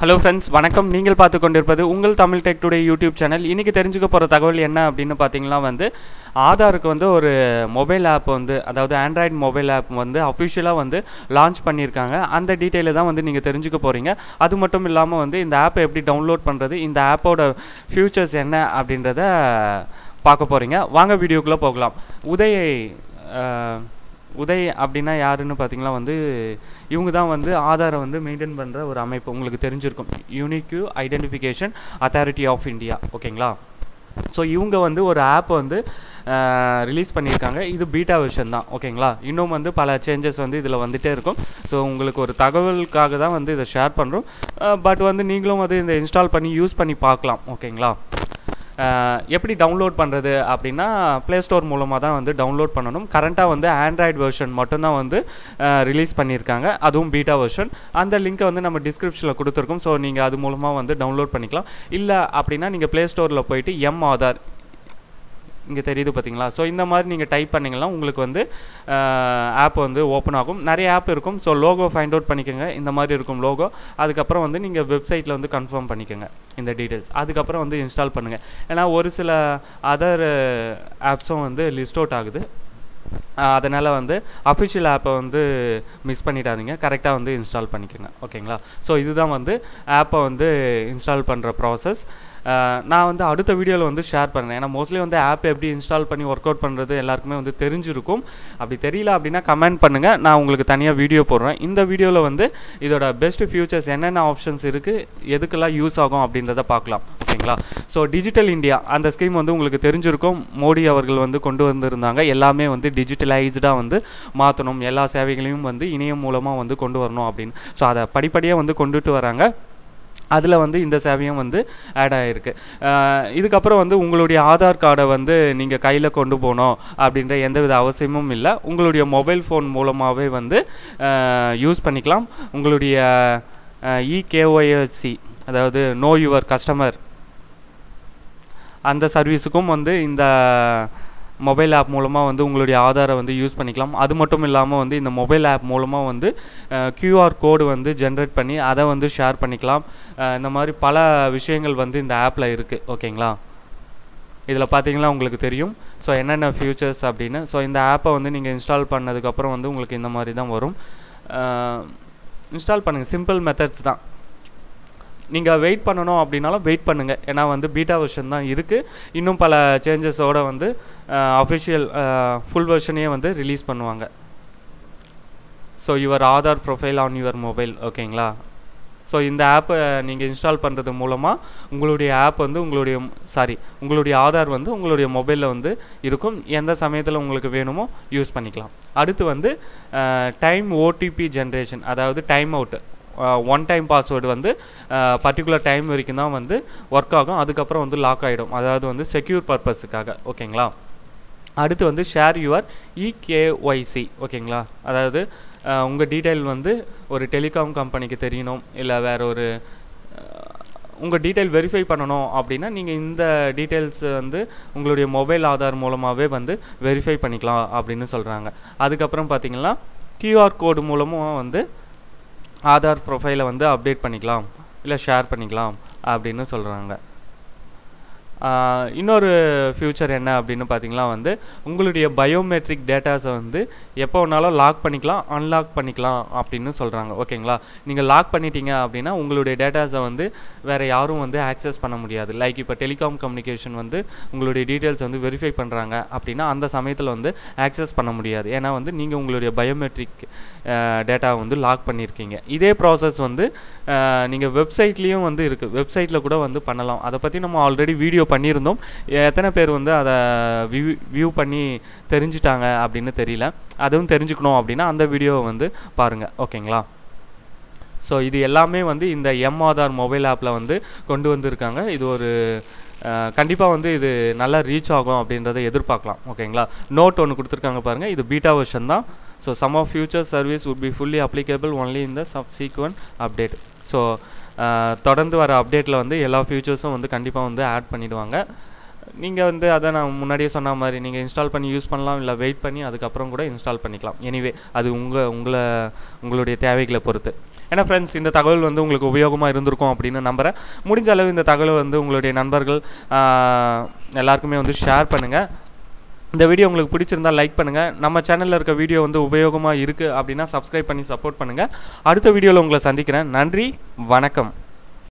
Hello friends வணக்கம். நீங்கள் பார்த்து கொண்டிருப்பது உங்கள் Tamil tech today YouTube channel இன்றைக்கி தெரிஞ்சுக்க போகிற தகவல் என்ன அப்படின்னு பார்த்தீங்கன்னா வந்து ஆதாருக்கு வந்து ஒரு மொபைல் ஆப் வந்து அதாவது ஆண்ட்ராய்டு மொபைல் ஆப் வந்து அஃபிஷியலாக வந்து லான்ச் பண்ணியிருக்காங்க. அந்த டீட்டெயிலை தான் வந்து நீங்கள் தெரிஞ்சுக்க போகிறீங்க அது மட்டும் இல்லாமல் வந்து இந்த ஆப்பை எப்படி டவுன்லோட் பண்ணுறது இந்த ஆப்போட ஃபியூச்சர்ஸ் என்ன அப்படின்றத பார்க்க போகிறீங்க வாங்க வீடியோக்குள்ளே போகலாம். உதய் உதய் அப்படின்னா யாருன்னு பார்த்தீங்கன்னா வந்து இவங்க தான் வந்து ஆதாரை வந்து மெயின்டைன் பண்ணுற ஒரு அமைப்பு. உங்களுக்கு தெரிஞ்சிருக்கும். Unique identification authority of India ஓகேங்களா? ஸோ இவங்க வந்து ஒரு ஆப் வந்து ரிலீஸ் பண்ணியிருக்காங்க. இது பீட்டா வெர்ஷன் தான். ஓகேங்களா? இன்னும் வந்து பல சேஞ்சஸ் வந்து இதில் வந்துகிட்டே இருக்கும். ஸோ உங்களுக்கு ஒரு தகவலுக்காக தான் வந்து இதை ஷேர் பண்ணுறோம் பட் வந்து நீங்களும் வந்து இந்த இன்ஸ்டால் பண்ணி யூஸ் பண்ணி பார்க்கலாம். ஓகேங்களா? எப்படி டவுன்லோட் பண்ணுறது அப்படின்னா ப்ளே ஸ்டோர் மூலமாக தான் வந்து டவுன்லோட் பண்ணணும். கரண்ட்டாக வந்து ஆண்ட்ராய்டு வெர்ஷன் மட்டும்தான் வந்து ரிலீஸ் பண்ணியிருக்காங்க. அதுவும் பீட்டா வெர்ஷன் அந்த லிங்க்கை வந்து நம்ம டிஸ்கிரிப்ஷனில் கொடுத்துருக்கோம். ஸோ நீங்கள் அது மூலமாக வந்து டவுன்லோட் பண்ணிக்கலாம். இல்லை அப்படின்னா நீங்கள் ப்ளே ஸ்டோரில் போயிட்டு எம் ஆதார் இங்கே தெரியுது பார்த்தீங்களா ஸோ இந்த மாதிரி நீங்கள் டைப் பண்ணிங்கன்னா உங்களுக்கு வந்து ஆப் வந்து ஓப்பன் ஆகும். நிறைய ஆப் இருக்கும். ஸோ லோகோ ஃபைண்ட் அவுட் பண்ணிக்கோங்க. இந்த மாதிரி இருக்கும் லோகோ அதுக்கப்புறம் வந்து நீங்கள் வெப்சைட்டில் வந்து கன்ஃபார்ம் பண்ணிக்கோங்க இந்த டீட்டெயில்ஸ் அதுக்கப்புறம் வந்து இன்ஸ்டால் பண்ணுங்கள் ஏன்னா ஒரு சில அதர் ஆப்ஸும் வந்து லிஸ்ட் அவுட் ஆகுது. அதனால் வந்து அஃபிஷியல் ஆப்பை வந்து மிஸ் பண்ணிடாதீங்க. கரெக்டாக வந்து இன்ஸ்டால் பண்ணிக்கோங்க. ஓகேங்களா? ஸோ இதுதான் வந்து ஆப்பை வந்து இன்ஸ்டால் பண்ணுற ப்ராசஸ் நான் வந்து அடுத்த வீடியோவில் வந்து ஷேர் பண்ணுறேன் ஏன்னா மோஸ்ட்லி வந்து ஆப் எப்படி இன்ஸ்டால் பண்ணி ஒர்க் அவுட் பண்ணுறது எல்லாருக்குமே வந்து தெரிஞ்சிருக்கும். அப்படி தெரியல அப்படின்னா கமெண்ட் பண்ணுங்கள் நான் உங்களுக்கு தனியாக வீடியோ போடுறேன். இந்த வீடியோவில் வந்து இதோட பெஸ்ட் ஃபியூச்சர்ஸ் என்னென்ன ஆப்ஷன்ஸ் இருக்குது எதுக்கெல்லாம் யூஸ் ஆகும் அப்படின்றத பார்க்கலாம். ஓகேங்களா? ஸோ டிஜிட்டல் இந்தியா அந்த ஸ்கீம் வந்து உங்களுக்கு தெரிஞ்சிருக்கும். மோடி அவர்கள் வந்து கொண்டு வந்திருந்தாங்க. எல்லாமே வந்து டிஜிட்டலைஸ்டாக வந்து மாற்றணும் எல்லா சேவைகளையும் வந்து இணையம் மூலமாக வந்து கொண்டு வரணும் அப்படின்னு. ஸோ அதை படிப்படியாக வந்து கொண்டுட்டு வராங்க. அதில் வந்து இந்த சேவையும் வந்து ஆட் ஆகிருக்கு இதுக்கப்புறம் வந்து உங்களுடைய ஆதார் கார்டை வந்து நீங்கள் கையில் கொண்டு போகணும் அப்படின்ற எந்தவித அவசியமும் இல்லை. உங்களுடைய மொபைல் ஃபோன் மூலமாகவே வந்து யூஸ் பண்ணிக்கலாம். உங்களுடைய இகேஒய்சி அதாவது நோ யுவர் கஸ்டமர் அந்த சர்வீஸுக்கும் வந்து இந்த மொபைல் ஆப் மூலமாக வந்து உங்களுடைய ஆதாரை வந்து யூஸ் பண்ணிக்கலாம். அது மட்டும் இல்லாமல் வந்து இந்த மொபைல் ஆப் மூலமாக வந்து கியூஆர் கோடு வந்து ஜென்ரேட் பண்ணி அதை வந்து ஷேர் பண்ணிக்கலாம். இந்த மாதிரி பல விஷயங்கள் வந்து இந்த ஆப்பில் இருக்குது ஓகேங்களா? இதில் பார்த்தீங்கன்னா உங்களுக்கு தெரியும். ஸோ என்னென்ன ஃபியூச்சர்ஸ் அப்படின்னு. ஸோ இந்த ஆப்பை வந்து நீங்கள் இன்ஸ்டால் பண்ணதுக்கப்புறம் வந்து உங்களுக்கு இந்த மாதிரி தான் வரும். இன்ஸ்டால் பண்ணுங்கள் சிம்பிள் மெத்தட்ஸ் தான். நீங்கள் வெயிட் பண்ணணும் அப்படின்னாலும் வெயிட் பண்ணுங்கள் ஏன்னா வந்து பீட்டா வெர்ஷன் தான் இருக்குது இன்னும் பல சேஞ்சஸோடு வந்து அஃபிஷியல் ஃபுல் வெர்ஷனையே வந்து ரிலீஸ் பண்ணுவாங்க. So your Aadhaar profile on your mobile ஓகேங்களா ஸோ இந்த ஆப்பை நீங்கள் இன்ஸ்டால் பண்ணுறது மூலமாக உங்களுடைய ஆப் வந்து உங்களுடைய சாரி உங்களுடைய ஆதார் வந்து உங்களுடைய மொபைலில் வந்து இருக்கும். எந்த சமயத்தில் உங்களுக்கு வேணுமோ யூஸ் பண்ணிக்கலாம். அடுத்து வந்து டைம் ஓடிபி ஜென்ரேஷன் அதாவது time out one time password வந்து பர்டிகுலர் டைம் வரைக்கும் தான் வந்து ஒர்க் ஆகும். அதுக்கப்புறம் வந்து லாக் ஆகிடும் அதாவது வந்து செக்யூர் பர்பஸுக்காக ஓகேங்களா? அடுத்து வந்து ஷேர் யுவர் இகேஒய்சி ஓகேங்களா? அதாவது உங்கள் டீட்டெயில் வந்து ஒரு டெலிகாம் கம்பெனிக்கு தெரியணும். இல்லை வேற ஒரு உங்கள் டீட்டெயில் வெரிஃபை பண்ணணும் அப்படின்னா நீங்கள் இந்த டீட்டெயில்ஸ் வந்து உங்களுடைய மொபைல் ஆதார் மூலமாகவே வந்து வெரிஃபை பண்ணிக்கலாம் அப்படின்னு சொல்கிறாங்க அதுக்கப்புறம் பார்த்தீங்கன்னா கியூஆர் கோடு மூலமும் வந்து ஆதார் ப்ரொஃபைலை வந்து அப்டேட் பண்ணிக்கலாம் இல்லை ஷேர் பண்ணிக்கலாம் அப்படின்னு சொல்கிறாங்க இன்னொரு ஃபியூச்சர் என்ன அப்படின்னு பார்த்தீங்கன்னா வந்து உங்களுடைய பயோமெட்ரிக் டேட்டாஸை வந்து எப்போ வேணாலும் லாக் பண்ணிக்கலாம் அன்லாக் பண்ணிக்கலாம் அப்படின்னு சொல்கிறாங்க ஓகேங்களா? நீங்கள் லாக் பண்ணிட்டீங்க அப்படின்னா உங்களுடைய டேட்டாஸை வந்து வேறு யாரும் வந்து ஆக்சஸ் பண்ண முடியாது. லைக் இப்போ டெலிகாம் கம்யூனிகேஷன் வந்து உங்களுடைய டீட்டெயில்ஸ் வந்து வெரிஃபை பண்ணுறாங்க அப்படின்னா அந்த சமயத்தில் வந்து ஆக்சஸ் பண்ண முடியாது. ஏன்னா வந்து நீங்கள் உங்களுடைய பயோமெட்ரிக் டேட்டாவை வந்து லாக் பண்ணியிருக்கீங்க. இதே ப்ராசஸ் வந்து நீங்கள் வெப்சைட்லேயும் வந்து இருக்குது வெப்சைட்டில் கூட வந்து பண்ணலாம். அதை பற்றி நம்ம ஆல்ரெடி வீடியோ பண்ணியிருந்தோம். எத்தனை பேர் வந்து அதை வியூ வியூ பண்ணி தெரிஞ்சிட்டாங்க அப்படின்னு தெரியல. அதுவும் தெரிஞ்சுக்கணும் அப்படின்னா அந்த வீடியோவை வந்து பாருங்கள் ஓகேங்களா? ஸோ இது எல்லாமே வந்து இந்த எம் ஆதார் மொபைல் ஆப்பில் வந்து கொண்டு வந்திருக்காங்க. இது ஒரு கண்டிப்பாக வந்து இது நல்லா ரீச் ஆகும் அப்படின்றத எதிர்பார்க்கலாம். ஓகேங்களா? நோட் ஒன்று கொடுத்துருக்காங்க பாருங்கள் இது பீட்டா வெர்ஷன் தான். So some of future service would be fully applicable only இந்த சப்சீக்வன்ட் அப்டேட் ஸோ தொடர்ந்து வர அப்டேட்டில் வந்து எல்லா ஃபியூச்சர்ஸும் வந்து கண்டிப்பாக வந்து ஆட் பண்ணிவிடுவாங்க நீங்கள் வந்து அதை நான் முன்னாடியே சொன்ன மாதிரி நீங்கள் இன்ஸ்டால் பண்ணி யூஸ் பண்ணலாம் இல்லை வெயிட் பண்ணி அதுக்கப்புறம் கூட இன்ஸ்டால் பண்ணிக்கலாம். எனிவே அது உங்கள் உங்களை உங்களுடைய தேவைகளை பொறுத்து. ஏன்னா ஃப்ரெண்ட்ஸ் இந்த தகவல் வந்து உங்களுக்கு உபயோகமாக இருந்திருக்கும் அப்படின்னு நம்புகிறேன் முடிஞ்ச அளவு இந்த தகவல் வந்து உங்களுடைய நண்பர்கள் எல்லாருக்குமே வந்து ஷேர் பண்ணுங்கள் இந்த வீடியோ உங்களுக்கு பிடிச்சிருந்தா லைக் பண்ணுங்கள் நம்ம சேனலில் இருக்க வீடியோ வந்து உபயோகமாக இருக்குது அப்படின்னா சப்ஸ்கிரைப் பண்ணி சப்போர்ட் பண்ணுங்கள் அடுத்த வீடியோவில் உங்களை சந்திக்கிறேன். நன்றி வணக்கம்.